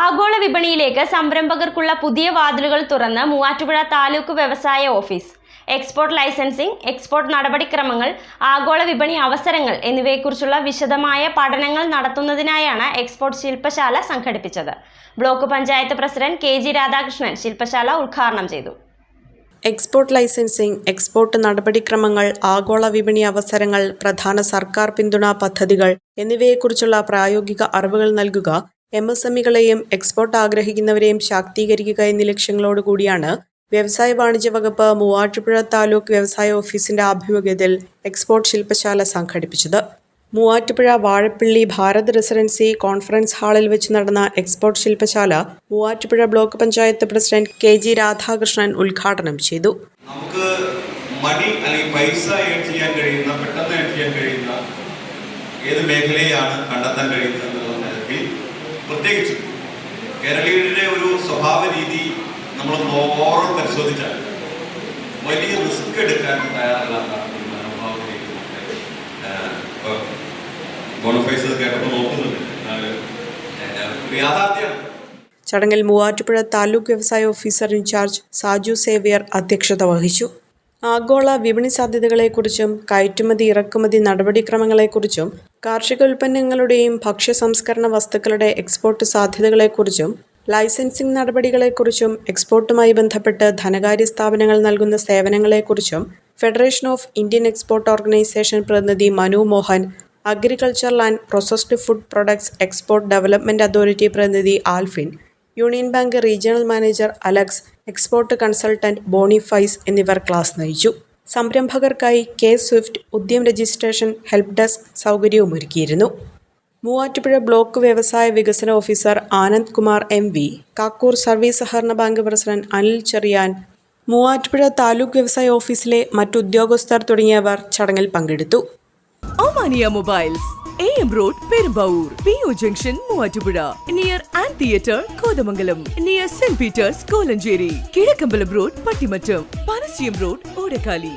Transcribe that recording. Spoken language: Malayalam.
ആഗോള വിപണിയിലേക്ക് സംരംഭകർക്കുള്ള പുതിയ വാതിലുകൾ തുറന്ന് മൂവാറ്റുപുഴ താലൂക്ക് വ്യവസായ ഓഫീസ്. എക്സ്പോർട്ട് ലൈസൻസിംഗ് എക്സ്പോർട്ട് നടപടിക്രമങ്ങൾ ആഗോള വിപണി അവസരങ്ങൾ എന്നിവയെക്കുറിച്ചുള്ള വിശദമായ പഠനങ്ങൾ നടത്തുന്നതിനായാണ് എക്സ്പോർട്ട് ശില്പശാല സംഘടിപ്പിച്ചത്. Block panchayat president K G Radhakrishnan ശില്പശാല ഉദ്ഘാടനം ചെയ്തു. എക്സ്പോർട്ട് ലൈസൻസിംഗ് എക്സ്പോർട്ട് നടപടിക്രമങ്ങൾ ആഗോള വിപണി അവസരങ്ങൾ പ്രധാന സർക്കാർ പിന്തുണ പദ്ധതികൾ എന്നിവയെക്കുറിച്ചുള്ള പ്രായോഗിക അറിവുകൾ നൽകുക എം എസ് എമ്മികളെയും എക്സ്പോർട്ട് ആഗ്രഹിക്കുന്നവരെയും ശാക്തീകരിക്കുക എന്നീ ലക്ഷ്യങ്ങളോടുകൂടിയാണ് വ്യവസായ വാണിജ്യ വകുപ്പ് മൂവാറ്റുപുഴ താലൂക്ക് വ്യവസായ ഓഫീസിന്റെ ആഭിമുഖ്യത്തിൽ എക്സ്പോർട്ട് ശില്പശാല സംഘടിപ്പിച്ചത്. മൂവാറ്റുപുഴ വാഴപ്പിള്ളി ഭാരത് റെസിഡൻസി കോൺഫറൻസ് ഹാളിൽ വെച്ച് നടന്ന എക്സ്പോർട്ട് ശില്പശാല Muvattupuzha block panchayat president K G Radhakrishnan ഉദ്ഘാടനം ചെയ്തു. നമുക്ക് മണി അല്ലെങ്കിൽ പൈസ ചെയ്യാൻ കഴിയുന്ന പെട്ടെന്ന് ചെയ്യാൻ കഴിയുന്ന ഏത് മേഖലയാണ് കണ്ടെത്താൻ കഴിയുന്നത്? സ്വഭാവ രീതി നമ്മൾ ഓവറോൾ പരിശോധിച്ചാൽ വലിയ റിസ്ക് എടുക്കാൻ തയ്യാറല്ലാത്ത ബോണഫൈസ് ചടങ്ങിൽ മൂവാറ്റുപുഴ താലൂക്ക് വ്യവസായ ഓഫീസർ ഇൻചാർജ് സാജു സേവ്യർ അധ്യക്ഷത വഹിച്ചു. ആഗോള വിപണി സാധ്യതകളെക്കുറിച്ചും കയറ്റുമതി ഇറക്കുമതി നടപടിക്രമങ്ങളെക്കുറിച്ചും കാർഷിക ഉൽപ്പന്നങ്ങളുടെയും ഭക്ഷ്യ സംസ്കരണ വസ്തുക്കളുടെ എക്സ്പോർട്ട് സാധ്യതകളെക്കുറിച്ചും ലൈസൻസിംഗ് നടപടികളെക്കുറിച്ചും എക്സ്പോർട്ടുമായി ബന്ധപ്പെട്ട് ധനകാര്യ സ്ഥാപനങ്ങൾ നൽകുന്ന സേവനങ്ങളെക്കുറിച്ചും federation of Indian export organisation പ്രതിനിധി Manu Mohan agricultural and processed food products export development authority പ്രതിനിധി Alphin union bank regional manager Alex export consultant Boniface എന്നിവർ ക്ലാസ് നയിച്ചു. സംരംഭകർക്കായി K swift Udyam registration help desk സൗകര്യവുമൊരുക്കിയിരുന്നു. Muvattupuzha block വ്യവസായ വികസന officer Anand Kumar M V. Kakkur service സഹകരണ ബാങ്ക് പ്രസിഡന്റ് അനിൽ ചെറിയാൻ മൂവാറ്റുപുഴ താലൂക്ക് വ്യവസായ ഓഫീസിലെ മറ്റുദ്യോഗസ്ഥർ തുടങ്ങിയവർ ചടങ്ങിൽ പങ്കെടുത്തു. Mobiles road Perumbur P junction Muvattupuzha near and theatre Kothamangalam near saint Peter's Kolenchery Kizhakkambalam road Pattimattam Panasyam road Odakkali.